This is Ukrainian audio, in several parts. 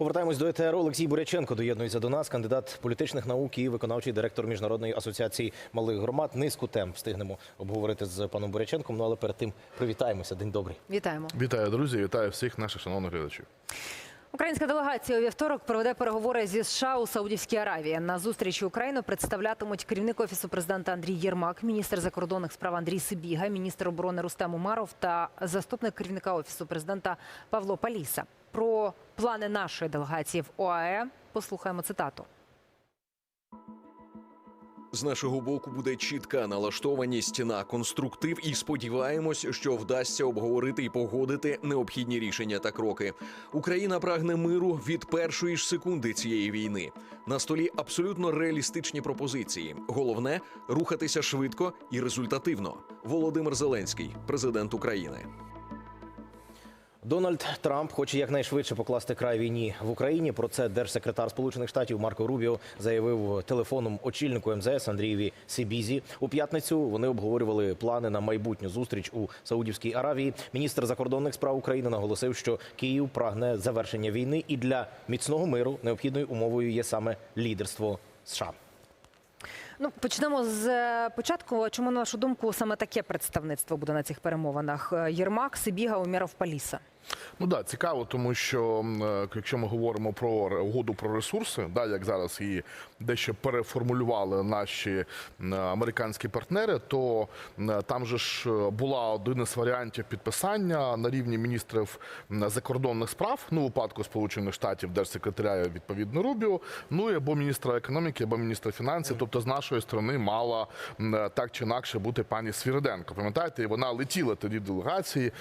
Повертаємось до ЕТР. Олексій Буряченко доєднується до нас, кандидат політичних наук і виконавчий директор міжнародної асоціації малих громад. Низку тем встигнемо обговорити з паном Буряченком. Ну але перед тим привітаємося. День добрий. Вітаємо. Вітаю, друзі! Вітаю всіх наших шановних глядачів. Українська делегація у вівторок проведе переговори зі США у Саудівській Аравії. На зустрічі Україну представлятимуть керівник офісу президента Андрій Єрмак, міністр закордонних справ Андрій Сибіга, міністр оборони Рустем Умаров та заступник керівника офісу президента Павло Паліса. Про плани нашої делегації в ОАЕ послухаємо цитату. З нашого боку буде чітка налаштованість на конструктив, і сподіваємось, що вдасться обговорити і погодити необхідні рішення та кроки. Україна прагне миру від першої ж секунди цієї війни. На столі абсолютно реалістичні пропозиції. Головне рухатися швидко і результативно. Володимир Зеленський, президент України. Дональд Трамп хоче якнайшвидше покласти край війні в Україні. Про це держсекретар Сполучених Штатів Марко Рубіо заявив телефоном очільнику МЗС Андрієві Сибізі. У п'ятницю вони обговорювали плани на майбутню зустріч у Саудівській Аравії. Міністр закордонних справ України наголосив, що Київ прагне завершення війни, і для міцного миру необхідною умовою є саме лідерство США. Ну почнемо з е, початку. Чому на вашу думку саме таке представництво буде на цих перемовинах? Е, Єрмак, Сибіга, Уміров, Паліса. Ну да, цікаво, тому що е, якщо ми говоримо про угоду про ресурси, да, як зараз її дещо переформулювали наші американські партнери, то там же ж е, була один із варіантів підписання на рівні міністрів закордонних справ, ну у випадку Сполучених Штатів держсекретаря відповідно Рубіо, ну і або міністра економіки, або міністра фінансів. Тобто з нашої сторони мала так чи інакше бути пані Свіриденко. Пам'ятаєте, і вона летіла тоді в делегації,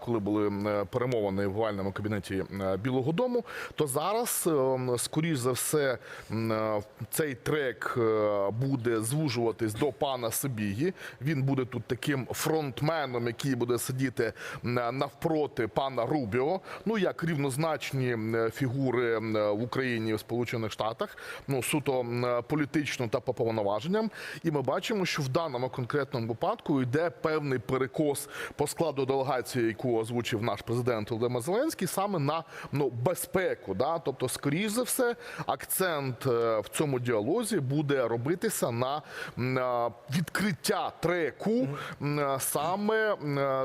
коли були перемовини в овальному кабінеті е, Білого Дому. То зараз, е, скоріш за все, е, цей трек е, буде звужуватись до пана Сибігі. Він буде тут таким фронтменом, який буде сидіти навпроти пана Рубіо. Ну як рівнозначні фігури в Україні в Сполучених Штатах, ну суто політично та по повноваженням. І ми бачимо, що в даному конкретному випадку йде певний перекос по складу делегації, яку озвучив наш президент Володимир Зеленський, саме на ну безпеку. Да? Тобто, скоріш за все, акцент е, в цьому діалозі буде робитися на відкриття треку е, саме е,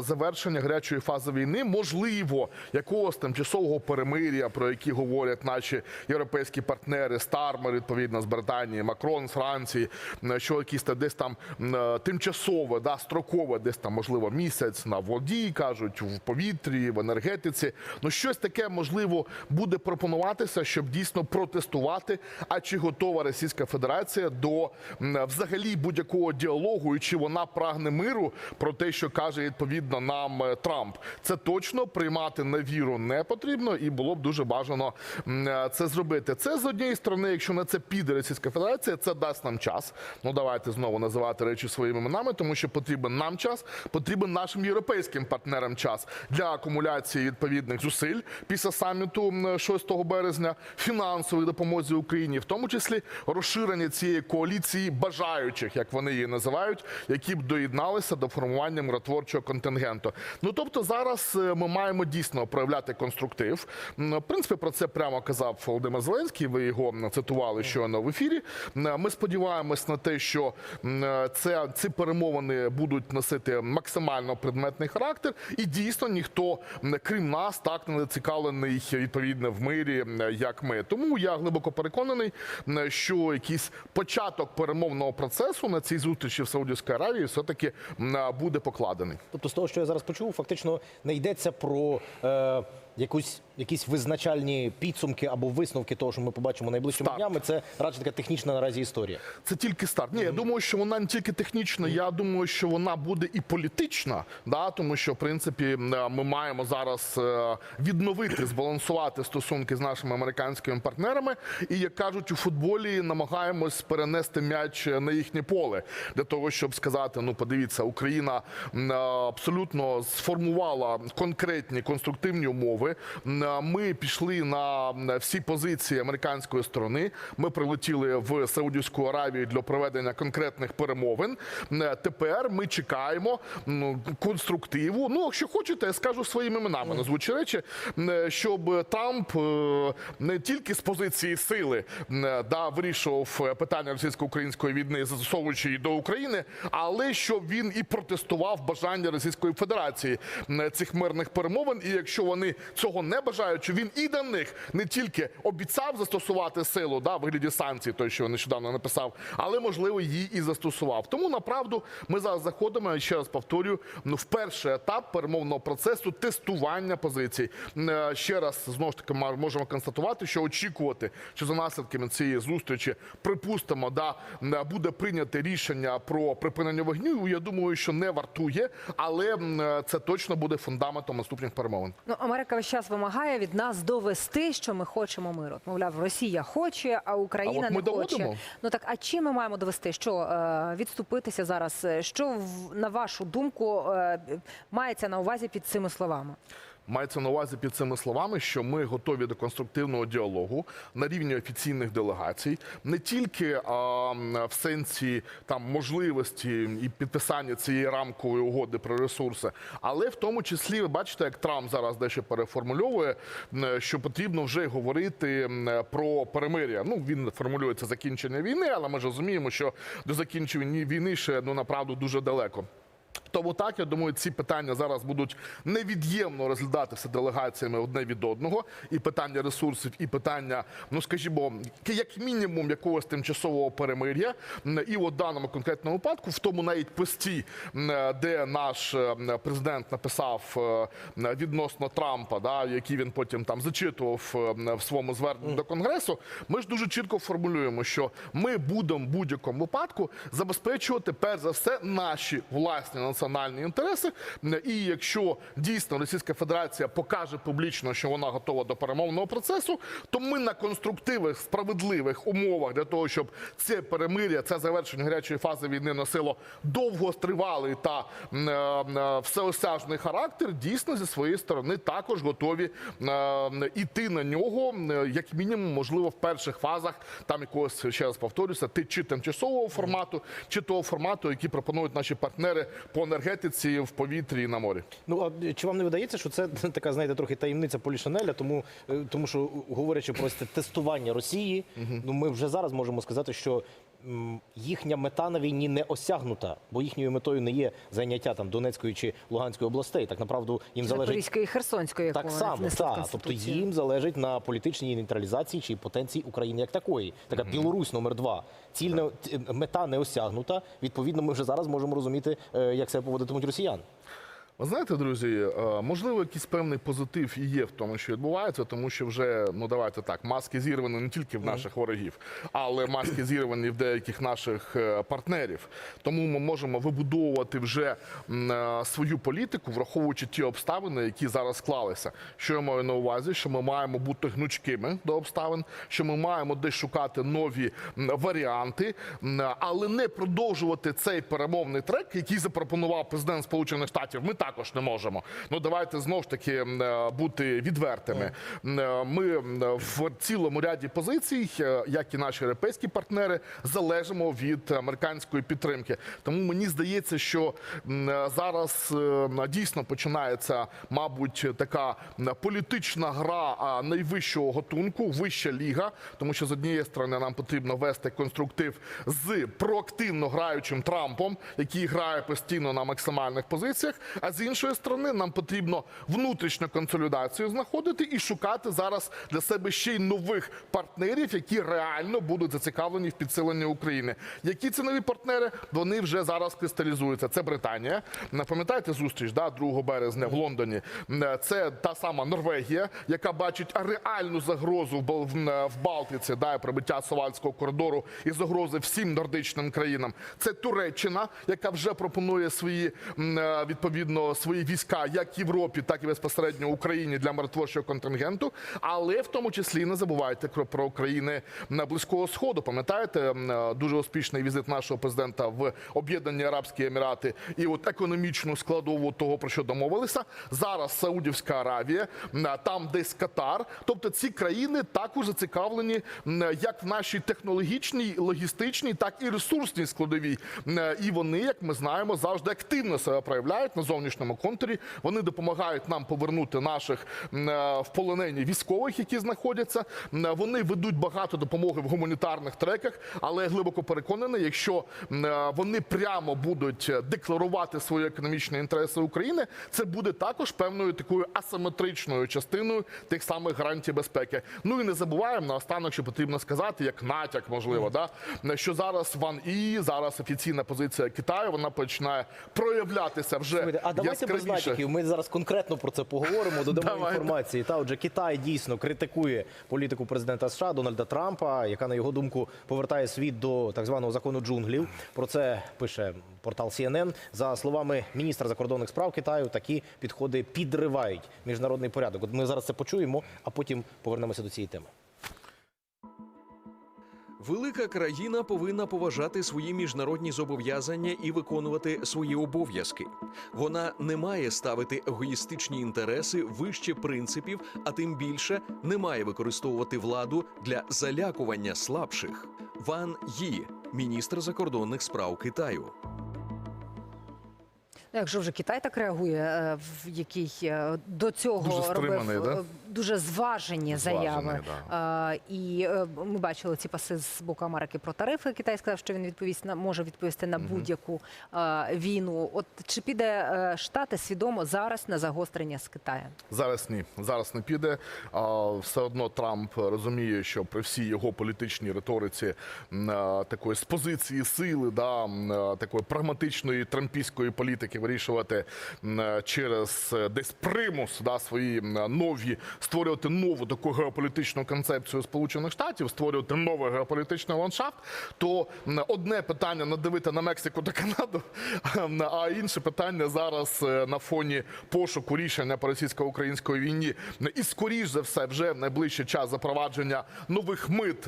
завершення гарячої фази війни, можливо, якогось тимчасового перемир'я, про які говорять наші європейські партнери, Стармер, відповідно з Британії, Макрон з Франції, що якісь десь там тимчасове, да, строкове, десь там можливо місяць на воді, кажуть, в повітрі, в енергетиці. Ну щось таке можливо буде пропонуватися, щоб дійсно протестувати. А чи готова Російська Федерація до взагалі будь-якого діалогу, і чи вона прагне миру про те, що каже відповідно нам е, Трамп? Це точно приймати на віру не потрібно, і було б дуже бажано е, це зробити. Це з однієї сторони, якщо на це піде Російська Федерація, це дасть нам час. Ну давайте знову називати речі своїми іменами, тому що потрібен нам час, потрібен нашим європейським партнерам час для акумуляції відповідних зусиль після саміту м, 6 березня, фінансової допомозі Україні, в тому числі розширення цієї коаліції бажаючих, як вони її називають, які б доєдналися до формування миротворчого контингенту. Ну тобто зараз е, ми маємо дійсно проявляти конструктив. В принципі, про це прямо казав Володимир Зеленський. Ви його цитували щойно в ефірі. Ми сподіваємось на те, що це ці перемовини будуть носити максимально предметний характер, і дійсно ніхто крім нас так не зацікавлений відповідно в мирі, як ми. Тому я глибоко переконаний, що якийсь початок перемовного процесу на цій зустрічі в Саудівській Аравії все таки буде покладений. Тобто, з того, що я зараз почув, фактично не йдеться про е, якусь якісь визначальні підсумки або висновки того, що ми побачимо найближчими Старт. днями. Це радше така технічна наразі історія. Це тільки старт. Ні, я думаю, що вона не тільки технічна, я думаю, що вона буде і політична, да, тому що в принципі е, ми маємо зараз е, відновити, збалансувати стосунки з нашими американськими партнерами. І як кажуть у футболі, намагаємось перенести м'яч на їхнє поле для того, щоб сказати: ну, подивіться, Україна е, абсолютно сформувала конкретні конструктивні умови. Ми пішли на всі позиції американської сторони. Ми прилетіли в Саудівську Аравію для проведення конкретних перемовин. Тепер ми чекаємо конструктиву. Ну, якщо хочете, я скажу своїми іменами назвучі речі, щоб Трамп е, не тільки з позиції сили да, вирішував питання російсько-української війни, застосовуючи її до України, але щоб він і протестував бажання Російської Федерації цих мирних перемовин. І якщо вони цього не бажають, що він і до них не тільки обіцяв застосувати силу да, в вигляді санкцій, той, що нещодавно написав, але можливо її і застосував. Тому направду ми зараз заходимо. Ще раз повторюю, ну в перший етап перемовного процесу тестування позицій. Е, Ще раз знову ж таки можемо констатувати, що очікувати, що за наслідками цієї зустрічі, припустимо, да е, буде прийняте рішення про припинення вогню. Я думаю, що не вартує, але е, це точно буде фундаментом наступних перемовин. Ну, Америка весь час вимагає від нас довести, що ми хочемо миру. От, Мовляв, Росія хоче, а Україна А не доводимо. хоче. Ну так, а чим ми маємо довести? Що е, відступитися зараз? Що на вашу думку е, мається на увазі під цими словами? Мається на увазі під цими словами, що ми готові до конструктивного діалогу на рівні офіційних делегацій, не тільки а, в сенсі там можливості і підписання цієї рамкової угоди про ресурси, але в тому числі ви бачите, як Трамп зараз дещо переформульовує, що потрібно вже говорити про перемир'я. Ну він формулює це закінчення війни, але ми ж розуміємо, що до закінчення війни ще ну направду дуже далеко. Тому так, я думаю, ці питання зараз будуть невід'ємно розглядатися делегаціями одне від одного. І питання ресурсів, і питання, ну скажімо, як мінімум якогось тимчасового перемир'я. І от даному конкретному випадку, в тому навіть пості, де наш е, президент написав е, відносно Трампа, да, який він потім там зачитував е, в своєму зверненні до Конгресу, ми ж дуже чітко формулюємо, що ми будемо в будь-якому випадку забезпечувати перш за все наші власні національні інтереси. І якщо дійсно Російська Федерація покаже публічно, що вона готова до перемовного процесу, то ми на конструктивних справедливих умовах для того, щоб це перемир'я, це завершення гарячої фази війни носило довгостривалий та е, всеосяжний характер, дійсно зі своєї сторони також готові е, іти на нього, як мінімум, можливо, в перших фазах там якогось ще раз повторюся, ти чи тимчасового формату, чи того формату, який пропонують наші партнери по енергетиці в повітрі і на морі. Ну а чи вам не видається, що це така, знаєте, трохи таємниця Полішанеля, тому, е, тому що говорячи про тестування Росії, ну ми вже зараз можемо сказати, що їхня мета на війні не осягнута, бо їхньою метою не є зайняття там Донецької чи Луганської областей. Так направду їм залежить Запорізької і Херсонської, так само, так. Тобто їм залежить на політичній нейтралізації чи потенції України як такої. Така Білорусь номер два. Ціль не т- мета не осягнута. Відповідно, ми вже зараз можемо розуміти, е, як себе поводитимуть росіяни. Ви знаєте, друзі, е, можливо, якийсь певний позитив і є в тому, що відбувається, тому що вже ну давайте так, маски зірвані не тільки в наших ворогів, але маски зірвані в деяких наших е, партнерів. Тому ми можемо вибудовувати вже е, свою політику, враховуючи ті обставини, які зараз склалися. Що я маю на увазі? Що ми маємо бути гнучкими до обставин, що ми маємо десь шукати нові варіанти, але не продовжувати цей перемовний трек, який запропонував президент Сполучених Штатів. Ми також не можемо. Ну давайте знов ж таки е, бути відвертими. Е, Ми в цілому ряді позицій, е, як і наші європейські партнери, залежимо від американської підтримки. Тому мені здається, що е, зараз е, дійсно починається, мабуть, така політична гра найвищого готунку, вища ліга, тому що з однієї сторони нам потрібно вести конструктив з проактивно граючим Трампом, який грає постійно на максимальних позиціях. А з іншої сторони, нам потрібно внутрішню консолідацію знаходити і шукати зараз для себе ще й нових партнерів, які реально будуть зацікавлені в підсиленні України. Які це нові партнери? Вони вже зараз кристалізуються. Це Британія. Пам'ятаєте зустріч да, 2 березня в Лондоні? Це та сама Норвегія, яка бачить реальну загрозу в Бал- в- в Балтиці, да, і пробиття Сувальського коридору і загрози всім нордичним країнам. Це Туреччина, яка вже пропонує свої е, відповідно свої війська як Європі, так і безпосередньо Україні для миротворчого контингенту, але в тому числі не забувайте про, країни на близького сходу. Пам'ятаєте е, дуже успішний візит нашого президента в Об'єднані Арабські Емірати і от економічну складову того, про що домовилися. Зараз Саудівська Аравія, м, там десь Катар. Тобто ці країни також зацікавлені як в нашій технологічній, логістичній, так і ресурсній складовій. І вони, як ми знаємо, завжди активно себе проявляють на зовнішньому контурі. Вони допомагають нам повернути наших е, в полонені військових, які знаходяться. Вони ведуть багато допомоги в гуманітарних треках, але я глибоко переконаний, якщо е, вони прямо будуть декларувати свої економічні інтереси України, це буде також певною такою асиметричною частиною тих самих гарантій безпеки. Ну і не забуваємо наостанок, що потрібно сказати, як натяк, можливо, да що зараз Ван і зараз офіційна позиція Китаю вона починає проявлятися вже А давайте без натяків. Ми зараз конкретно про це поговоримо. Додамо Давайте. інформації. Та отже, Китай дійсно критикує політику президента США Дональда Трампа, яка на його думку повертає світ до так званого закону джунглів. Про це пише портал CNN. За словами міністра закордонних справ Китаю, такі підходи підривають міжнародний порядок. От ми зараз це почуємо, а потім повернемося до цієї теми. Велика країна повинна поважати свої міжнародні зобов'язання і виконувати свої обов'язки. Вона не має ставити егоїстичні інтереси вище принципів, а тим більше не має використовувати владу для залякування слабших. Ван Ї, міністр закордонних справ Китаю. Ну, Якщо вже Китай так реагує, е, в який е, до цього Дуже стриманий, робив да? Дуже зважені заяви. Е, І е, ми бачили ці паси з боку Америки про тарифи. Китай сказав, що він відповість на може відповісти на будь-яку е, війну. От чи піде е, Штати свідомо зараз на загострення з Китаєм? Зараз ні, зараз не піде. Все одно Трамп розуміє, що при всій його політичній риториці такої з позиції сили, да, такої прагматичної трампійської політики вирішувати через десь примус да, свої нові створювати нову таку геополітичну концепцію Сполучених Штатів, створювати новий геополітичний ландшафт. То одне питання надавити на Мексику та Канаду, а інше питання зараз е, на фоні пошуку рішення по російсько-української війні і скоріш за все вже в найближчий час запровадження нових мит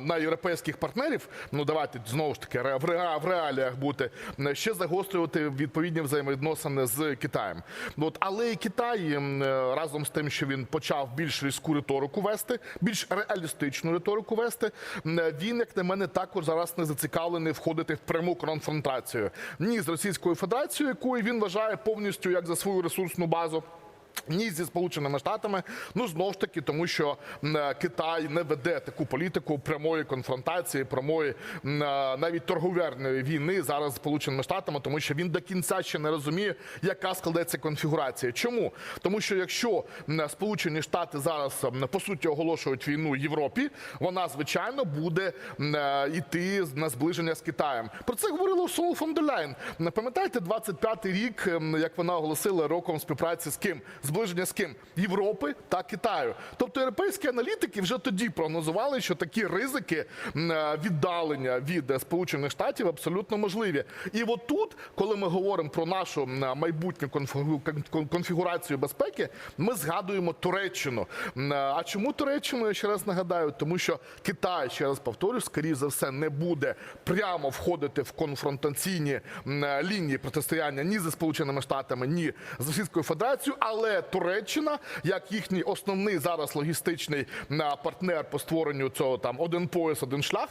на європейських партнерів. Ну давайте знову ж таки в ре- в реаліях бути ще загострювати відповідні взаємовідносини з Китаєм. От але і Китай е, разом з тим, що він почав більш різку риторику вести, більш реалістичну риторику вести. Він, як на мене, також зараз не зацікавлений входити в пряму конфронтацію ні з Російською Федерацією, якою він вважає повністю як за свою ресурсну базу. Ні зі сполученими штатами, ну знов ж таки, тому що е, Китай не веде таку політику прямої конфронтації, прямої е, навіть торговельної війни зараз з сполученими штатами, тому що він до кінця ще не розуміє, яка складеться конфігурація. Чому? Тому що якщо Сполучені Штати зараз по суті оголошують війну Європі, вона звичайно буде е, йти на зближення з Китаєм. Про це говорила Урсула фон дер Ляйн. Пам'ятаєте, 25-й рік, як вона оголосила роком співпраці з ким? Зближення з ким? Європи та Китаю. Тобто європейські аналітики вже тоді прогнозували, що такі ризики е, віддалення від е, Сполучених Штатів абсолютно можливі. І от тут, коли ми говоримо про нашу майбутню конфігу- конфігурацію безпеки, ми згадуємо Туреччину. Е, А чому Туреччину? Я ще раз нагадаю, тому що Китай, ще раз повторю, скоріше за все, не буде прямо входити в конфронтаційні е, лінії протистояння ні зі Сполученими Штатами, ні з Російською Федерацією, але Туреччина, як їхній основний зараз логістичний партнер по створенню цього там один пояс, один шлях,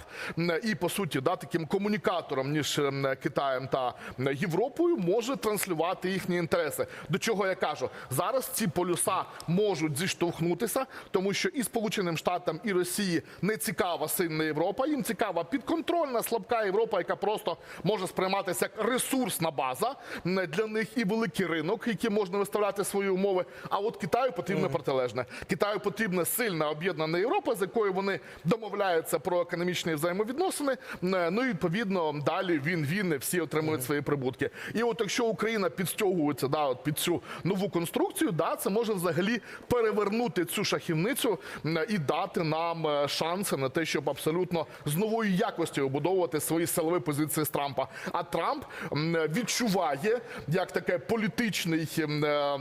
і по суті, да, таким комунікатором між Китаєм та Європою, може транслювати їхні інтереси. До чого я кажу, зараз ці полюса можуть зіштовхнутися, тому що і Сполученим Штатам, і Росії не цікава сильна Європа. Їм цікава підконтрольна, слабка Європа, яка просто може сприйматися як ресурсна база для них і великий ринок, який можна виставляти свої умови. Умови. А от Китаю потрібне протилежне. Китаю потрібна сильна об'єднана Європа, з якою вони домовляються про економічні взаємовідносини. Е, Ну і відповідно далі він він всі отримують свої прибутки. І от якщо Україна підстягується да, от під цю нову конструкцію, да, це може взагалі перевернути цю шахівницю і дати нам е, шанси на те, щоб абсолютно з новою якостю обудовувати свої силові позиції з Трампа. А Трамп відчуває як таке політичний е,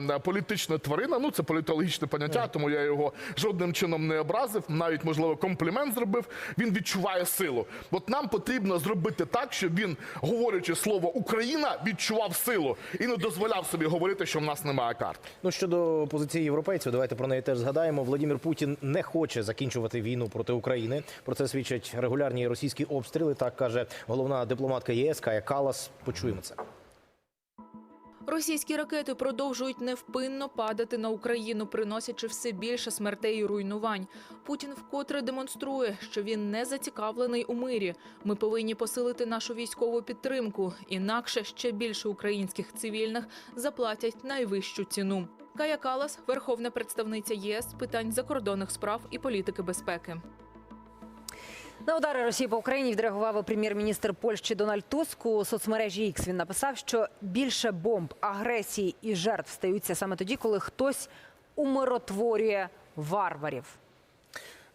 політична тварина. Ну це політологічне поняття, тому я його жодним чином не образив. Навіть можливо комплімент зробив. Він відчуває силу. От нам потрібно зробити так, щоб він, говорячи слово Україна, відчував силу і не дозволяв собі говорити, що в нас немає карт. Ну щодо позиції європейців, давайте про неї теж згадаємо. Владимир Путін не хоче закінчувати війну проти України. Про це свідчать регулярні російські обстріли. Так каже головна дипломатка ЄС Кая Калас. Почуємо це. Російські ракети продовжують невпинно падати на Україну, приносячи все більше смертей і руйнувань. Путін вкотре демонструє, що він не зацікавлений у мирі. Ми повинні посилити нашу військову підтримку, інакше ще більше українських цивільних заплатять найвищу ціну. Кая Калас, верховна представниця ЄС питань закордонних справ і політики безпеки. На удари Росії по Україні відреагував прем'єр-міністр Польщі Дональд Туск у соцмережі X. Він написав, що більше бомб, агресії і жертв стаються саме тоді, коли хтось умиротворює варварів.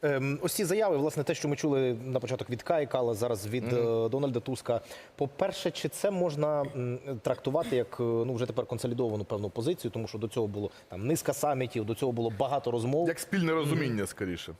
Ем, ось ці заяви, власне, те, що ми чули на початок від Каї Кала, зараз від е, Дональда Туска. По-перше, чи це можна м, трактувати як е, ну вже тепер консолідовану певну позицію, тому що до цього було там низка самітів, до цього було багато розмов. Як спільне розуміння, скоріше.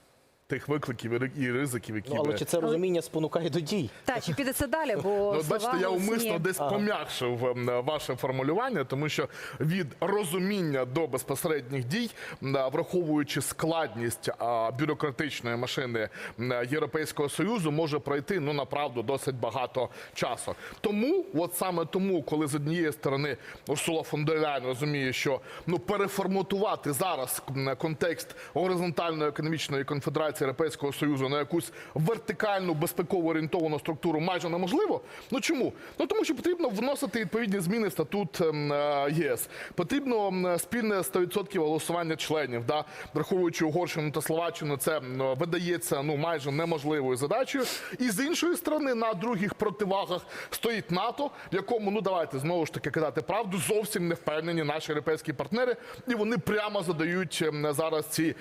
Тих викликів і ри- і ризиків, які Ну, але би- чи це розуміння спонукає до дій? Та чи піде це далі? Бо Ну, от бачите, я умисно десь пом'якшив ем, ваше формулювання, тому що від розуміння до безпосередніх дій, м, враховуючи складність а, бюрократичної машини м, Європейського союзу, може пройти ну направду досить багато часу. Тому, от саме тому, коли з однієї сторони Урсула фон дер Ляйн розуміє, що ну переформатувати зараз м, контекст горизонтальної економічної конфедерації Європейського союзу на якусь вертикальну безпеково орієнтовану структуру майже неможливо. Ну чому? Ну тому що потрібно вносити відповідні зміни в статут ем, е, ЄС. Потрібно спільне 100% голосування членів. Да? Враховуючи Угорщину та Словаччину, це видається ну майже неможливою задачею. І з іншої сторони, на других противагах стоїть НАТО, в якому ну давайте знову ж таки казати правду, зовсім не впевнені наші європейські партнери, і вони прямо задають ем, зараз ці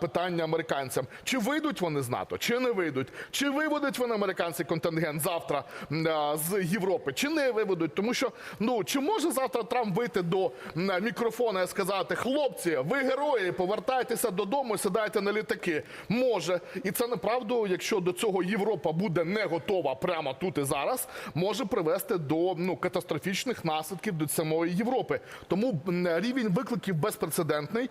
питання американцям. Чи вийдуть вони з НАТО, чи не вийдуть? Чи виведуть вони американський контингент завтра а, з Європи, чи не виведуть? Тому що ну чи може завтра Трамп вийти до м, мікрофона і сказати: хлопці, ви герої, повертайтеся додому, сідайте на літаки? Може, і це неправду, якщо до цього Європа буде не готова прямо тут і зараз, може привести до ну катастрофічних наслідків до самої Європи. Тому рівень викликів безпрецедентний.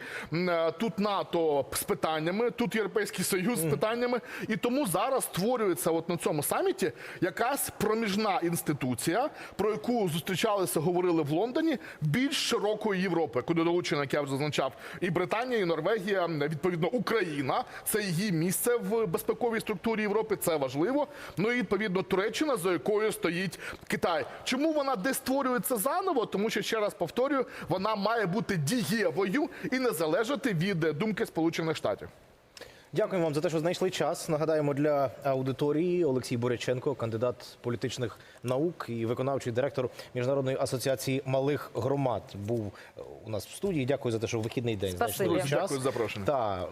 Тут НАТО з питаннями, тут Європейський Союз з питаннями, і тому зараз створюється от на цьому саміті якась проміжна інституція, про яку зустрічалися, говорили в Лондоні, більш широкої Європи, куди долучена, як я вже зазначав, і Британія, і Норвегія, відповідно Україна. Це її місце в безпековій структурі Європи. Це важливо. Ну і відповідно Туреччина, за якою стоїть Китай. Чому вона де створюється заново? Тому що ще раз повторюю, вона має бути дієвою і не залежати від е, думки Сполучених Штатів. Дякуємо вам за те, що знайшли час. Нагадаємо для аудиторії Олексій Боряченко, кандидат політичних наук і виконавчий директор Міжнародної асоціації малих громад, був у нас в студії. Дякую за те, що в вихідний день Спасибі. знайшли час. Дякую за запрошення. Та